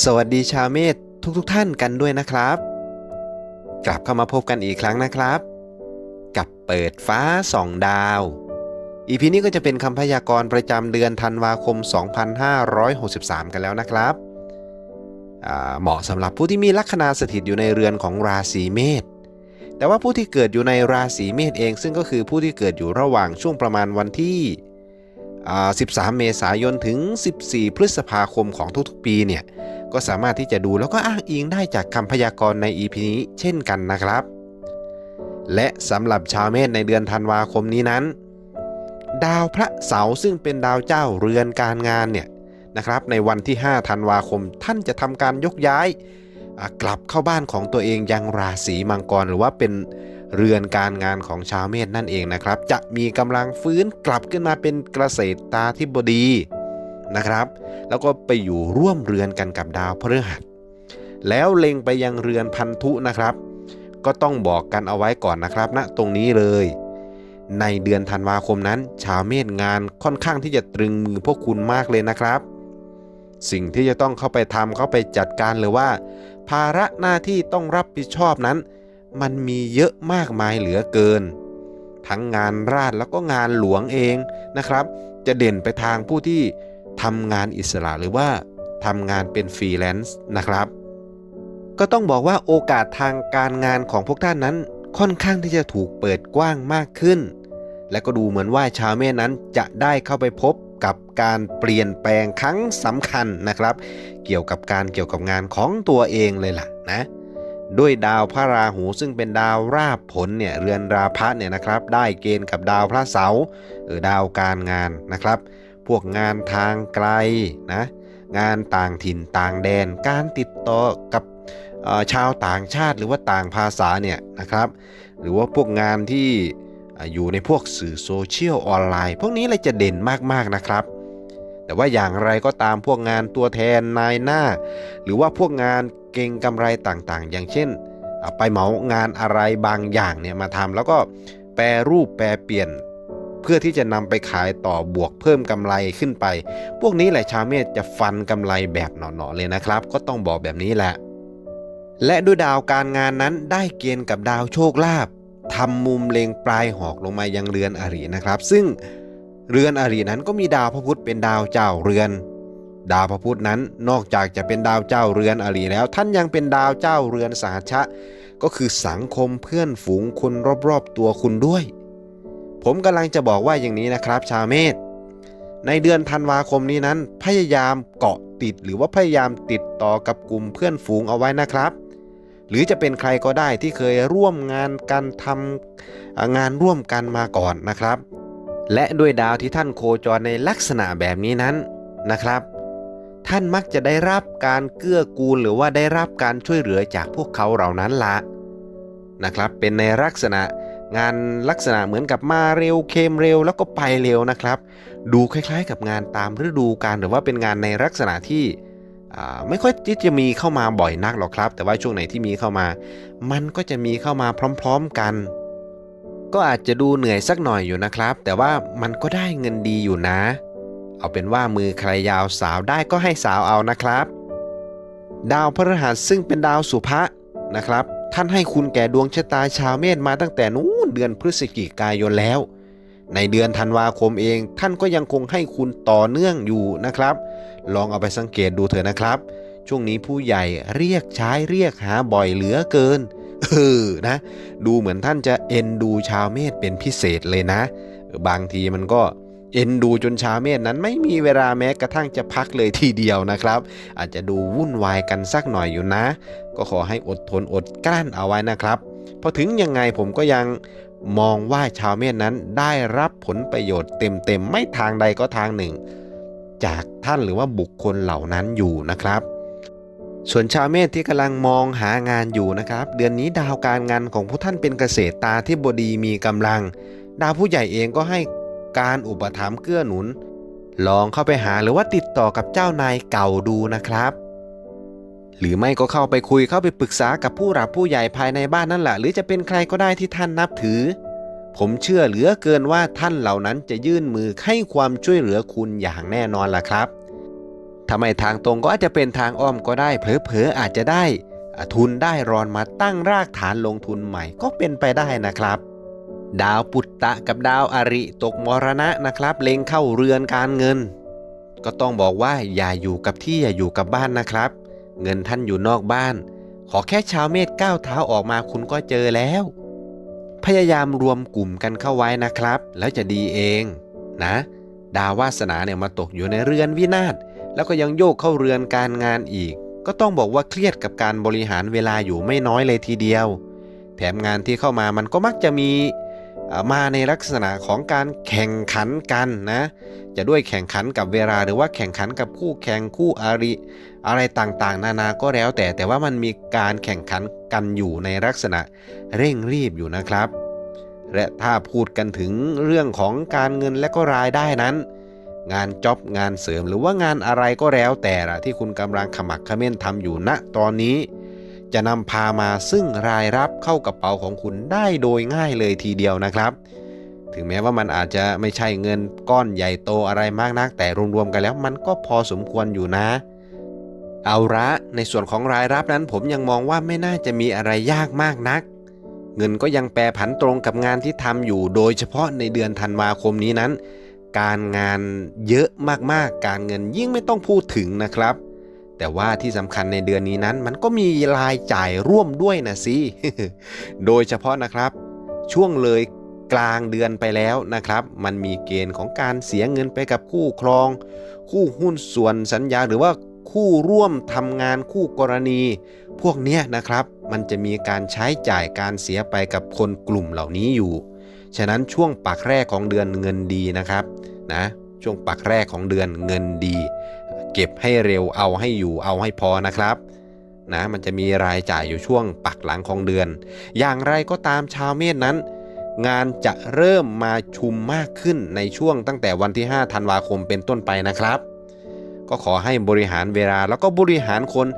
สวัสดีชาวเมษทุกๆทท่านกันด้วยนะครับ กลับเข้ามาพบกันอีกครั้งนะครับ กับเปิดฟ้าส่องดาว อีพีนี้ก็จะเป็นคำพยากรณ์ประจำเดือนธันวาคม 2563 กันแล้วนะครับเหมาะสำหรับผู้ที่มีลัคนาสถิตอยู่ในเรือนของราศีเมษแต่ว่าผู้ที่เกิดอยู่ในราศีเมษเอง ซึ่งก็คือผู้ที่เกิดอยู่ระหว่างช่วงประมาณวันที่ 13 เมษายนถึง 14 พฤษภาคมของทุกๆ ปีเนี่ย ก็สามารถที่จะดูแล้วก็อ้างอิงได้จากคำพยากรณ์ใน EP นี้เช่นกันนะครับ และสำหรับชาวเมษในเดือนธันวาคมนี้นั้น ดาวพระเสาร์ซึ่งเป็นดาวเจ้าเรือนการงานเนี่ยนะครับ ในวันที่ 5 ธันวาคม ท่านจะทำการยกย้ายกลับเข้าบ้านของตัวเองยังราศีมังกรหรือว่าเป็นเรือนการงานของชาวเมษนั่นเองนะครับ จะมีกำลังฟื้นกลับขึ้นมาเป็นเกษตรตาธิบดี นะครับ แล้วก็ไปอยู่ร่วมเรือนกันกับดาวพฤหัส แล้วเล็งไปยังเรือนพันธุนะครับ ก็ต้องบอกกันเอาไว้ก่อนนะครับณนะตรงนี้เลย ในเดือนธันวาคมนั้น ชาวเมษงานค่อนข้างที่จะตรึงมือพวกคุณมากเลยนะครับ สิ่งที่จะต้องเข้าไปทำเข้าไปจัดการหรือว่า ภาระหน้าที่ต้องรับผิดชอบนั้น มันมีเยอะมากมายเหลือเกินทั้งงานราชแล้วก็งานหลวงเองนะครับ จะเด่นไปทางผู้ที่ ทำงานอิสระหรือว่าทำงานเป็นฟรีแลนซ์นะครับ ก็ต้องบอกว่าโอกาสทางการงานของพวกท่านนั้นค่อนข้างที่จะถูกเปิดกว้างมากขึ้น และก็ดูเหมือนว่าชาวเมษนั้นจะได้เข้าไปพบกับการเปลี่ยนแปลงครั้งสำคัญนะครับ เกี่ยวกับการเกี่ยวกับงานของตัวเองเลยล่ะนะด้วยดาวพระราหูซึ่งเป็นดาวราบผลเนี่ยเรือนราพะเนี่ยนะครับ ได้เกณฑ์กับดาวพระเสาร์หรือดาวการงานนะครับ พวกงานทางไกลนะงานต่างถิ่นต่างแดน การติดต่อกับชาวต่างชาติหรือว่าต่างภาษาเนี่ยนะครับ หรือว่าพวกงานที่อยู่ในพวกสื่อโซเชียลออนไลน์ พวกนี้เลยจะเด่นมากๆนะครับ แต่ว่าอย่างไรก็ตามพวกงานตัวแทนนายหน้า หรือว่าพวกงานเก่งกำไรต่างๆ อย่างเช่น ไปเหมางานอะไรบางอย่างเนี่ยมาทำแล้วก็แปรรูปแปรเปลี่ยน เพื่อที่จะนำไปขายต่อบวกเพิ่มกำไรขึ้นไป พวกนี้แหละชาวเมษจะฟันกำไรแบบหนอๆเลยนะครับ ก็ต้องบอกแบบนี้แหละ และด้วยดาวการงานนั้นได้เกณฑ์กับดาวโชคลาภทำมุมเล็งปลายหอกลงมายังเรือนอรินะครับ ซึ่งเรือนอรินั้นก็มีดาวพระพุธเป็นดาวเจ้าเรือน ดาวพระพุธนั้นนอกจากจะเป็นดาวเจ้าเรือนอริแล้ว ท่านยังเป็นดาวเจ้าเรือนสหัชชะ ก็คือสังคมเพื่อนฝูงคนรอบๆตัวคุณด้วย ผมกำลังจะบอกว่าอย่างนี้นะครับ ชาวเมษในเดือนธันวาคมนี้นั้น พยายามเกาะติดหรือว่าพยายามติดต่อกับกลุ่มเพื่อนฝูงเอาไว้นะครับ หรือจะเป็นใครก็ได้ที่เคยร่วมงานกันทำงานร่วมกันมาก่อนนะครับ และด้วยดาวที่ท่านโคจรในลักษณะแบบนี้นั้นนะครับ ท่านมักจะได้รับการเกื้อกูลหรือว่าได้รับการช่วยเหลือจากพวกเขาเหล่านั้นละนะครับ เป็นในลักษณะ งานลักษณะเหมือนกับมาเร็วเคมเร็วแล้วก็ไปเร็วนะครับ ดูคล้ายๆ กับงานตามฤดูกาลหรือว่าเป็นงานในลักษณะที่ไม่ค่อยที่จะมีเข้ามาบ่อยนักหรอกครับ แต่ว่าช่วงไหนที่มีเข้ามา มันก็จะมีเข้ามาพร้อม ๆกัน ก็อาจจะดูเหนื่อยสักหน่อยอยู่นะครับ แต่ว่ามันก็ได้เงินดีอยู่นะ เอาเป็นว่ามือใครยาวสาวได้ก็ให้สาวเอานะครับ ดาวพฤหัสซึ่งเป็นดาวสุภะนะครับ ท่านให้คุณแก่ดวงชะตาชาวเมษมาตั้งแต่นู้นเดือนพฤศจิกายนแล้ว ในเดือนธันวาคมเอง ท่านก็ยังคงให้คุณต่อเนื่องอยู่นะครับ ลองเอาไปสังเกตดูเถอะนะครับ ช่วงนี้ผู้ใหญ่เรียกใช้เรียกหาบ่อยเหลือเกินเออนะ ดูเหมือนท่านจะเอ็นดูชาวเมษเป็นพิเศษเลยนะ บางทีมันก็เอ็นดูจนชาวเมษนั้นไม่มีเวลาแม้กระทั่งจะพักเลยทีเดียวนะครับ อาจจะดูวุ่นวายกันสักหน่อยอยู่นะ ก็ขอให้อดทนอดกลั้นเอาไว้นะครับพอถึงยังไงผมก็ยังมองว่าชาวเมษนั้นได้รับผลประโยชน์เต็มๆ ไม่ทางใดก็ทางหนึ่ง จากท่านหรือว่าบุคคลเหล่านั้นอยู่นะครับ ส่วนชาวเมษที่กำลังมองหางานอยู่นะครับ เดือนนี้ดาวการงานของผู้ท่านเป็นเกษตรตาที่บดีมีกำลัง ดาวผู้ใหญ่เองก็ให้การอุปถัมภ์เกื้อหนุน ลองเข้าไปหาหรือว่าติดต่อกับเจ้านายเก่าดูนะครับ หรือไม่ก็เข้าไปคุยเข้าไปปรึกษากับผู้หลักผู้ใหญ่ภายในบ้านนั่นแหละหรือจะเป็นใครก็ได้ที่ท่านนับถือ ผมเชื่อเหลือเกินว่าท่านเหล่านั้นจะยื่นมือให้ความช่วยเหลือคุณอย่างแน่นอนล่ะครับถ้าไมทางตรงก็อาจจะเป็นทางอ้อมก็ได้เผลอๆอาจจะได้ ทุนได้รอนมาตั้งรากฐานลงทุนใหม่ก็เป็นไปได้นะครับ ดาวปุตตะกับดาวอริตกมรณะนะครับ เล็งเข้าเรือนการเงิน ก็ต้องบอกว่าอย่าอยู่กับที่อย่าอยู่กับบ้านนะครับ เงินท่านอยู่นอกบ้าน ขอแค่ชาวเมษก้าวเท้าออกมาคุณก็เจอแล้ว พยายามรวมกลุ่มกันเข้าไว้นะครับ แล้วจะดีเองนะ ดาวาสนาเนี่ยมาตกอยู่ในเรือนวินาศแล้วก็ยังโยกเข้าเรือนการงานอีก ก็ต้องบอกว่าเครียดกับการบริหารเวลาอยู่ไม่น้อยเลยทีเดียว แถมงานที่เข้ามามันก็มักจะมี มาในลักษณะของการแข่งขันกันนะจะด้วยแข่งขันกับเวลาหรือว่าแข่งขันกับคู่แข่งคู่อาริ อะไรต่างๆ นานาก็แล้วแต่แต่ว่ามันมีการแข่งขันกันอยู่ในลักษณะเร่งรีบอยู่นะครับ และถ้าพูดกันถึงเรื่องของการเงินและก็รายได้นั้น งานจ็อบงานเสริมหรือว่างานอะไรก็แล้วแต่ละที่คุณกำลังขมักเขม้นทำอยู่ณตอนนี้ จะนำพามาซึ่งรายรับเข้ากระเป๋าของคุณได้โดยง่ายเลยทีเดียวนะครับ ถึงแม้ว่ามันอาจจะไม่ใช่เงินก้อนใหญ่โตอะไรมากนัก แต่รวมๆกันแล้วมันก็พอสมควรอยู่นะ เอาละในส่วนของรายรับนั้นผมยังมองว่าไม่น่าจะมีอะไรยากมากนัก เงินก็ยังแปรผันตรงกับงานที่ทำอยู่ โดยเฉพาะในเดือนธันวาคมนี้นั้น การงานเยอะมากๆ การเงินยิ่งไม่ต้องพูดถึงนะครับ แต่ว่าที่สำคัญในเดือนนี้นั้น มันก็มีรายจ่ายร่วมด้วยนะสิโดยเฉพาะนะครับ ช่วงเลยกลางเดือนไปแล้วนะครับ มันมีเกณฑ์ของการเสียเงินไปกับคู่ครอง คู่หุ้นส่วนสัญญาหรือว่าคู่ร่วมทำงานคู่กรณี พวกเนี้ยนะครับ มันจะมีการใช้จ่ายการเสียไปกับคนกลุ่มเหล่านี้อยู่ ฉะนั้นช่วงปักแรกของเดือนเงินดีนะครับนะช่วงปักแรกของเดือนเงินดี เก็บให้เร็วเอาให้อยู่เอาให้พอนะครับนะมันจะมีรายจ่ายอยู่ช่วงปักหลังของเดือน อย่างไรก็ตามชาวเมษนั้น งานจะเริ่มมาชุมมากขึ้นในช่วงตั้งแต่วันที่ 5 ธันวาคมเป็นต้นไปนะครับ ก็ขอให้บริหารเวลาแล้วก็บริหารคน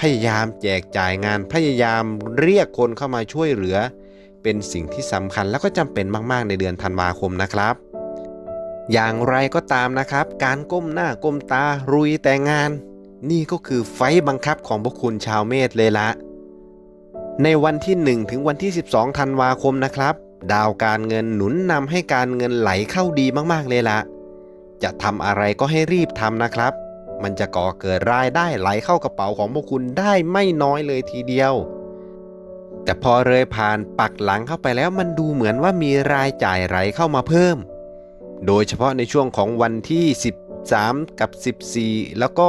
พยายามแจกจ่ายงานพยายามเรียกคนเข้ามาช่วยเหลือ เป็นสิ่งที่สำคัญแล้วก็จำเป็นมาก ๆ ในเดือนธันวาคมนะครับ อย่างไรก็ตามนะครับ การก้มหน้าก้มตารุยแต่งาน นี่ก็คือไฟบังคับของพวกคุณชาวเมษเลยละ ในวันที่ 1 ถึงวันที่ 12 ธันวาคมนะครับ ดาวการเงินหนุนนำให้การเงินไหลเข้าดีมากๆเลยละจะทำอะไรก็ให้รีบทำนะครับ มันจะก่อเกิดรายได้ไหลเข้ากระเป๋าของพวกคุณได้ไม่น้อยเลยทีเดียว แต่พอเลยผ่านปักหลังเข้าไปแล้วมันดูเหมือนว่ามีรายจ่ายไหลเข้ามาเพิ่ม โดยเฉพาะในช่วงของวันที่ 13 กับ 14 แล้วก็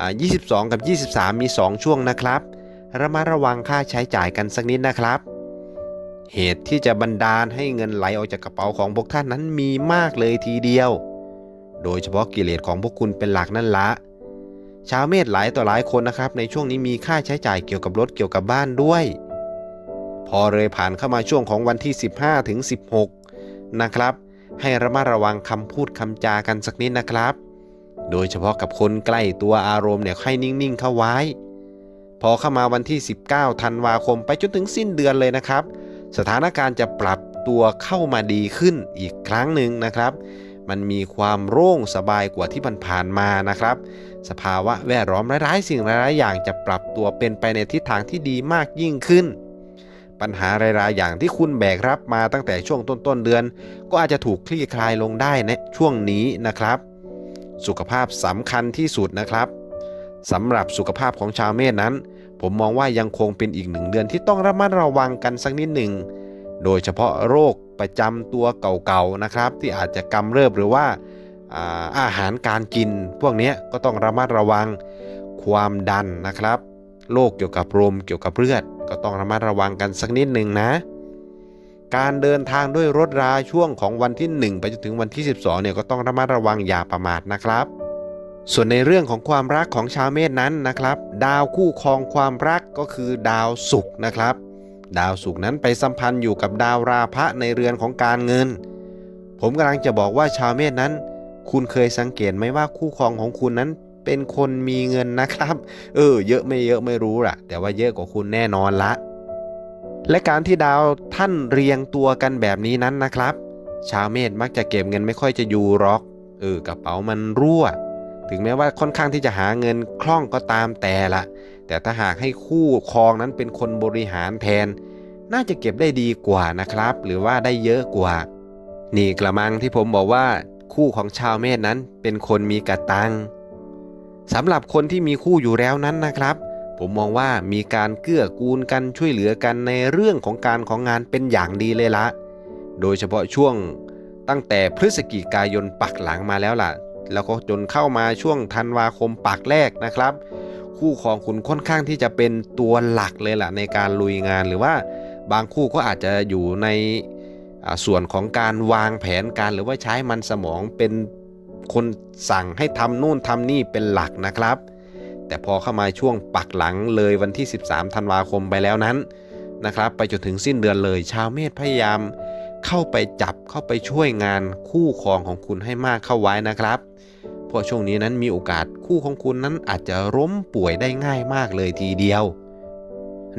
อ่า22 กับ 23 มี 2 ช่วงนะครับระมัดระวังค่าใช้จ่ายกันสักนิดนะครับ เหตุที่จะบันดาลให้เงินไหลออกจากกระเป๋าของพวกท่านนั้นมีมากเลยทีเดียว โดยเฉพาะกิเลสของพวกคุณเป็นหลักนั่นละชาวเมษหลายต่อหลายคนนะครับ ในช่วงนี้มีค่าใช้จ่ายเกี่ยวกับรถเกี่ยวกับบ้านด้วย พอเลยผ่านเข้ามาช่วงของวันที่ 15 ถึง 16 นะครับ ให้ระมัดระวังคำพูดคำจากันสักนิดนะครับ โดยเฉพาะกับคนใกล้ตัวอารมณ์เนี่ยให้นิ่งๆเข้าไว้ พอเข้ามาวันที่ 19 ธันวาคมไปจนถึงสิ้นเดือนเลยนะครับ สถานการณ์จะปรับตัวเข้ามาดีขึ้นอีกครั้งหนึ่งนะครับ มันมีความโล่งสบายกว่าที่ผ่านมานะครับ สภาวะแวดล้อมหลายๆสิ่งหลายๆอย่างจะปรับตัวเป็นไปในทิศทางที่ดีมากยิ่งขึ้น ปัญหาหลายๆอย่างที่คุณแบกรับมาตั้งแต่ช่วงต้นๆเดือน ก็อาจจะถูกคลี่คลายลงได้ในช่วงนี้นะครับ สุขภาพสำคัญที่สุดนะครับสำหรับสุขภาพของชาวเมษนั้น ผมมองว่ายังคงเป็นอีกหนึ่งเดือนที่ต้องระมัดระวังกันสักนิดหนึ่ง โดยเฉพาะโรคประจำตัวเก่าๆนะครับ ที่อาจจะกำเริบหรือว่าอาหารการกิน พวกนี้ก็ต้องระมัดระวังความดันนะครับโรคเกี่ยวกับลมเกี่ยวกับเลือด ก็ต้องระมัดระวังกันสักนิดหนึ่งนะ การเดินทางด้วยรถราช่วงของวันที่ 1 ไปจนถึงวันที่ 12เนี่ยก็ต้องระมัดระวังอย่าประมาทนะครับ ส่วนในเรื่องของความรักของชาวเมษนั้นนะครับ ดาวคู่ครองความรักก็คือดาวศุกร์นะครับ ดาวศุกร์นั้นไปสัมพันธ์อยู่กับดาวราพะในเรือนของการเงิน ผมกำลังจะบอกว่าชาวเมษนั้น คุณเคยสังเกตไหมว่าคู่ครองของคุณนั้น เป็นคนมีเงินนะครับ เออ เยอะไม่เยอะไม่รู้ล่ะ แต่ว่าเยอะกว่าคุณแน่นอนละ และการที่ดาวท่านเรียงตัวกันแบบนี้นั้นนะครับ ชาวเมษมักจะเก็บเงินไม่ค่อยจะอยู่หรอก เออกระเป๋ามันรั่ว ถึงแม้ว่าค่อนข้างที่จะหาเงินคล่องก็ตามแต่ละ แต่ถ้าหากให้คู่ครองนั้นเป็นคนบริหารแทน น่าจะเก็บได้ดีกว่านะครับ หรือว่าได้เยอะกว่า นี่กระมังที่ผมบอกว่าคู่ของชาวเมษนั้นเป็นคนมีกระตัง สำหรับคนที่มีคู่อยู่แล้วนั้นนะครับ ผมมองว่ามีการเกื้อกูลกันช่วยเหลือกันในเรื่องของการของงานเป็นอย่างดีเลยละ โดยเฉพาะช่วงตั้งแต่พฤศจิกายนปักหลังมาแล้วล่ะ แล้วก็จนเข้ามาช่วงธันวาคมปักแรกนะครับ คู่ของคุณค่อนข้างที่จะเป็นตัวหลักเลยล่ะในการลุยงานหรือว่าบางคู่ก็อาจจะอยู่ในส่วนของการวางแผนการหรือว่าใช้มันสมองเป็น คนสั่งให้ทำนู่นทำนี่เป็นหลักนะครับ แต่พอเข้ามาช่วงปักหลังเลยวันที่ 13 ธันวาคมไปแล้วนั้นนะครับ ไปจนถึงสิ้นเดือนเลย ชาวเมษพยายามเข้าไปจับเข้าไปช่วยงานคู่ครองของคุณให้มากเข้าไว้นะครับเพราะช่วงนี้นั้นมีโอกาสคู่ของคุณนั้นอาจจะล้มป่วยได้ง่ายมากเลยทีเดียว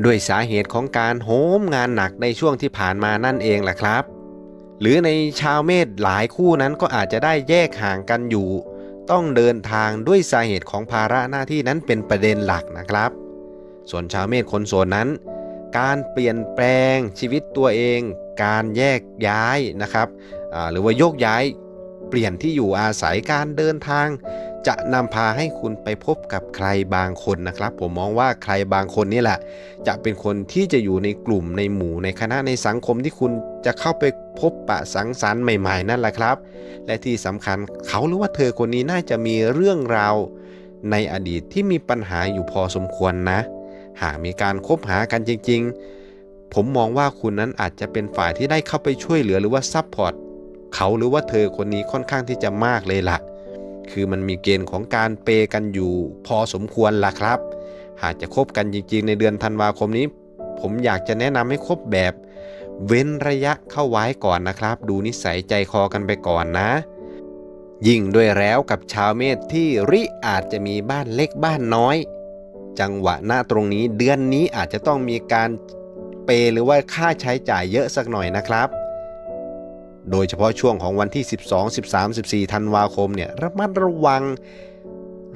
ด้วยสาเหตุของการโหมงานหนักในช่วงที่ผ่านมานั่นเองแหละครับ หรือในชาวเมษหลายคู่นั้นก็อาจจะได้แยกห่างกันอยู่ ต้องเดินทางด้วยสาเหตุของภาระหน้าที่นั้นเป็นประเด็นหลักนะครับ ส่วนชาวเมษคนโสดนั้น การเปลี่ยนแปลงชีวิตตัวเอง การแยกย้ายนะครับหรือว่าโยกย้ายเปลี่ยนที่อยู่อาศัยการเดินทาง จะนำพาให้คุณไปพบกับใครบางคนนะครับ ผมมองว่าใครบางคนนี่แหละ จะเป็นคนที่จะอยู่ในกลุ่มในหมู่ในคณะในสังคมที่คุณจะเข้าไปพบปะสังสรรค์ใหม่ ๆ นั่นแหละครับ และที่สำคัญเขาหรือว่าเธอคนนี้น่าจะมีเรื่องราวในอดีตที่มีปัญหาอยู่พอสมควรนะ หากมีการคบหากันจริง ๆ ผมมองว่าคุณนั้นอาจจะเป็นฝ่ายที่ได้เข้าไปช่วยเหลือหรือว่าซัพพอร์ตเขาหรือว่าเธอคนนี้ค่อนข้างที่จะมากเลยล่ะ คือมันมีเกณฑ์ของการเปย์กันอยู่พอสมควรล่ะครับ หากจะคบกันจริงๆ ในเดือนธันวาคมนี้ ผมอยากจะแนะนำให้คบแบบ เว้นระยะเข้าไว้ก่อนนะครับ ดูนิสัยใจคอกันไปก่อนนะ ยิ่งด้วยแล้วกับชาวเมษที่ริอาจจะมีบ้านเล็กบ้านน้อย จังหวะหน้าตรงนี้เดือนนี้อาจจะต้องมีการเปย์หรือว่าค่าใช้จ่ายเยอะสักหน่อยนะครับ โดยเฉพาะช่วงของวันที่ 12 13 14 ธันวาคมเนี่ยระมัดระวัง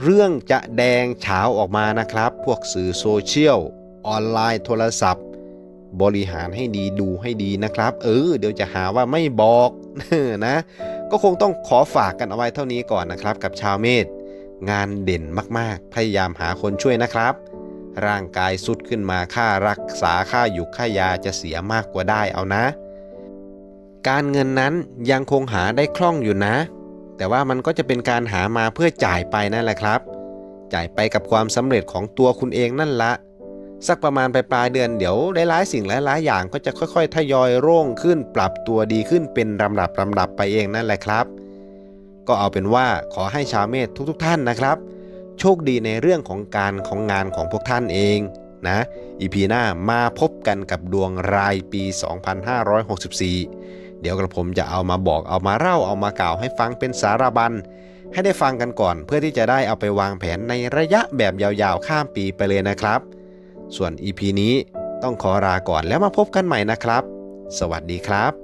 เรื่องจะแดงเฉาออกมานะครับ พวกสื่อโซเชียล ออนไลน์โทรศัพท์ บริหารให้ดีดูให้ดีนะครับ เออ เดี๋ยวจะหาว่าไม่บอกนะ ก็คงต้องขอฝากกันเอาไว้เท่านี้ก่อนนะครับ กับชาวเมษงานเด่นมากๆ พยายามหาคนช่วยนะครับ ร่างกายสุดขึ้นมาค่ารักษาค่าอยู่ค่ายาจะเสียมากกว่าได้เอานะ การเงินนั้นยังคงหาได้คล่องอยู่นะ แต่ว่ามันก็จะเป็นการหามาเพื่อจ่ายไปนั่นแหละครับ จ่ายไปกับความสำเร็จของตัวคุณเองนั่นละ สักประมาณปลายปลายเดือนเดี๋ยวหลายๆสิ่งหลายๆอย่างก็จะค่อย ๆ ทยอยโร่งขึ้นปรับตัวดีขึ้นเป็นลำดับลำดับไปเองนั่นแหละครับ ก็เอาเป็นว่าขอให้ชาวเมษทุก ๆ ท่านนะครับ โชคดีในเรื่องของการของงานของพวกท่านเองนะอีพีหน้ามาพบกันกับดวงรายปี 2564 เดี๋ยวกระผมจะเอามาบอกเอามาเล่าเอามากล่าวให้ฟังเป็นสารบัญให้ได้ฟังกันก่อนเพื่อที่จะได้เอาไปวางแผนในระยะแบบยาวๆข้ามปีไปเลยนะครับ ส่วน EP นี้ต้องขอลาก่อนแล้วมาพบกันใหม่นะครับ สวัสดีครับ